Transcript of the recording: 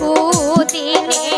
বহুদিনে